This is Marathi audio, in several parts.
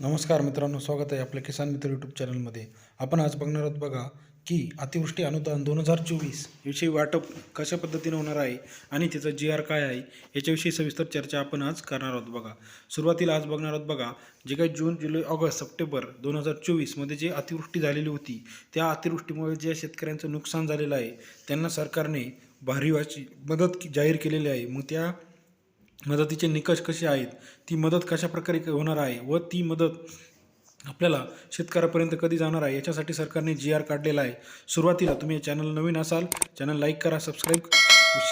नमस्कार मित्रांनो स्वागत आहे आपल्या किसान मित्र यूट्यूब चॅनलमध्ये आपण आज बघणार आहोत बघा की अतिवृष्टी अनुदान दोन हजार चोवीस याविषयी वाटप कशा पद्धतीने होणार आहे आणि त्याचा जी आर काय आहे याच्याविषयी सविस्तर चर्चा आपण आज करणार आहोत बघा. सुरुवातीला आज बघणार आहोत बघा जे काही जून जुलै ऑगस्ट सप्टेंबर दोन हजार चोवीसमध्ये जे अतिवृष्टी झालेली होती त्या अतिवृष्टीमुळे ज्या शेतकऱ्यांचं नुकसान झालेलं आहे त्यांना सरकारने भरीवाची मदत जाहीर केलेली आहे. मग त्या मदतीचे निकष कसे आहेत? ती मदत कशा प्रकारे होणार आहे व ती मदत आपल्याला शेतकऱ्यापर्यंत कधी जाणार आहे याच्यासाठी सरकारने जी आर काढलेला आहे. सुरुवातीला तुम्ही चॅनल नवीन असाल चॅनल लाईक करा सबस्क्राईब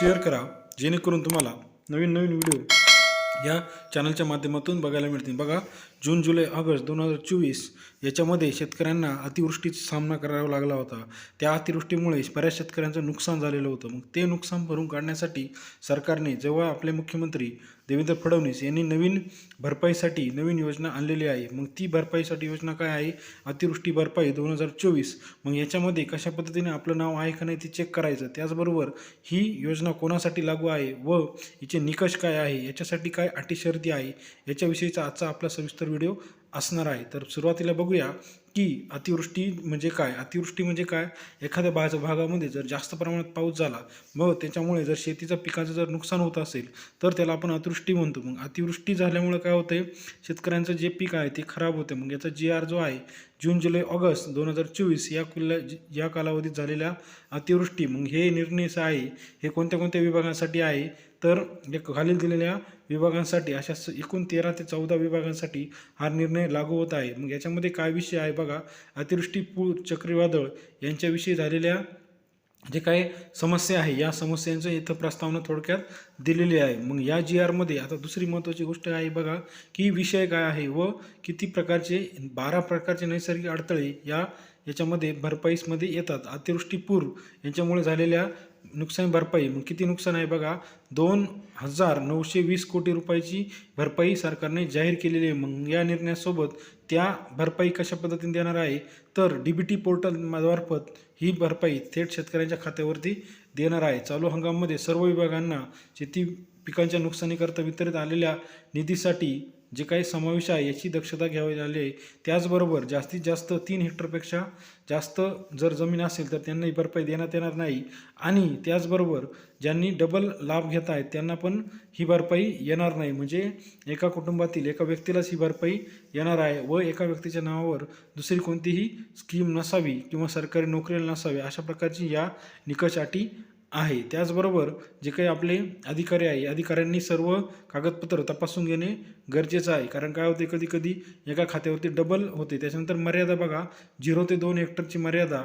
शेअर करा जेणेकरून तुम्हाला नवीन नवीन व्हिडिओ या चॅनलच्या माध्यमातून बघायला मिळतील. बघा जून जुलै ऑगस्ट दोन हजार चोवीस याच्यामध्ये शेतकऱ्यांना अतिवृष्टीचा सामना करावा लागला होता. त्या अतिवृष्टीमुळे बऱ्याच शेतकऱ्यांचं नुकसान झालेलं होतं. मग ते नुकसान भरून काढण्यासाठी सरकारने जेव्हा आपले मुख्यमंत्री देवेंद्र फडणवीस यांनी नवीन भरपाईसाठी नवीन योजना आणलेली आहे. मग ती भरपाईसाठी योजना काय आहे? अतिवृष्टी भरपाई दोन हजार चोवीस. मग याच्यामध्ये कशा पद्धतीने आपलं नाव आहे का नाही ते चेक करायचं. त्याचबरोबर ही योजना कोणासाठी लागू आहे व हिचे निकष काय आहे? याच्यासाठी काय अटी शर्ती आहे? याच्याविषयीचा आजचा आपला सविस्तर व्हिडिओ असणार आहे. तर सुरुवातीला बघूया. की अतिवृष्टी म्हणजे काय? अतिवृष्टी म्हणजे काय? एखाद्या भाग भागामध्ये जर जास्त प्रमाणात पाऊस झाला मग त्याच्यामुळे जर शेतीचं पिकाचं जर नुकसान होत असेल तर त्याला आपण अतिवृष्टी म्हणतो. मग अतिवृष्टी झाल्यामुळे काय होतं शेतकऱ्यांचं जे पीक आहे ते खराब होते मग याचा जी आर जो आहे जून जुलै ऑगस्ट दोन हजार चोवीस या कुल्ल्या या कालावधीत झालेल्या अतिवृष्टी. मग हे निर्णय आहे हे कोणत्या कोणत्या विभागांसाठी आहे? तर जे खालील दिलेल्या विभागांसाठी अशा स एकूण तेरा ते चौदा विभागांसाठी हा निर्णय लागू होत आहे. मग याच्यामध्ये काय विषय आहे बघा. अतिवृष्टी पूर चक्रीवादळ यांच्याविषयी झालेल्या जे काही समस्या आहे या समस्यांचं इथं प्रस्तावना थोडक्यात दिलेली आहे. मग या जी आरमध्ये आता दुसरी महत्त्वाची गोष्ट आहे बघा की विषय काय आहे व किती प्रकारचे बारा प्रकारचे नैसर्गिक अडथळे या याच्यामध्ये भरपाईसमध्ये येतात. अतिवृष्टी पूर यांच्यामुळे झालेल्या नुकसान भरपाई. मग किती नुकसान आहे बघा? दोन हजार नऊशे वीस कोटी रुपयाची भरपाई सरकारने जाहीर केलेली आहे. मग या निर्णयासोबत त्या भरपाई कशा पद्धतीने देणार आहे? तर डी बी टी पोर्टलमार्फत ही भरपाई थेट शेतकऱ्यांच्या खात्यावरती देणार आहे. चालू हंगामामध्ये सर्व विभागांना शेती पिकांच्या नुकसानीकरता वितरित आलेल्या निधीसाठी जे काही समावेश आहे याची दक्षता घ्यावी लागली आहे. त्याचबरोबर जास्तीत जास्त तीन हेक्टरपेक्षा जास्त जर जमीन असेल तर त्यांना ही भरपाई देण्यात येणार नाही. आणि त्याचबरोबर ज्यांनी डबल लाभ घेत आहेत त्यांना पण ही भरपाई येणार नाही. म्हणजे एका कुटुंबातील एका व्यक्तीलाच ही भरपाई येणार आहे व एका व्यक्तीच्या नावावर दुसरी कोणतीही स्कीम नसावी किंवा सरकारी नोकरीला नसावी अशा प्रकारची या निकष अटी आहे. त्याचबरोबर जे काही आपले अधिकारी आहे अधिकाऱ्यांनी सर्व कागदपत्र तपासून घेणे गरजेचं आहे. कारण काय होते कधी कधी एका खात्यावरती डबल होते. त्याच्यानंतर मर्यादा बघा झिरो ते दोन हेक्टरची मर्यादा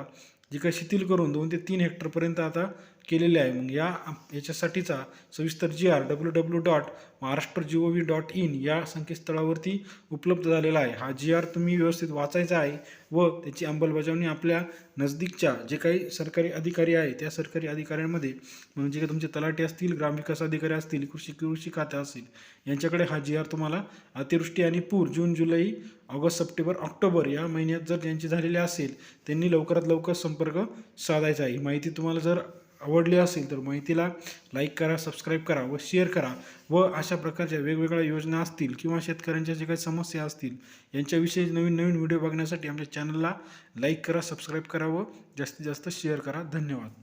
जी काही शिथिल करून दोन ते तीन हेक्टरपर्यंत आता केलेले आहे. मग या याच्यासाठीचा सविस्तर G R W W dot Maharashtra G O V dot in या संकेतस्थळावरती उपलब्ध झालेला आहे. हा जी आर तुम्ही व्यवस्थित वाचायचा आहे व त्याची अंमलबजावणी आपल्या नजदीकच्या जे काही सरकारी अधिकारी आहे त्या सरकारी अधिकाऱ्यांमध्ये म्हणजे काही तुमचे तलाठी असतील ग्रामविकास अधिकारी असतील कृषी कृषी खाते असतील यांच्याकडे हा जी आर तुम्हाला अतिवृष्टी आणि पूर जून जुलै ऑगस्ट सप्टेंबर ऑक्टोबर या महिन्यात जर ज्यांची झालेली असेल त्यांनी लवकरात लवकर संपर्क साधायचा आहे. ही माहिती तुम्हाला जर आवडली असेल तर माहितीला लाईक करा सबस्क्राईब करा व शेअर करा व अशा प्रकारच्या वेगवेगळ्या योजना असतील किंवा शेतकऱ्यांच्या जे काही समस्या असतील यांच्याविषयी नवीन नवीन व्हिडिओ बघण्यासाठी आमच्या चॅनलला लाईक करा सबस्क्राईब करा व जास्तीत जास्त शेअर करा. धन्यवाद.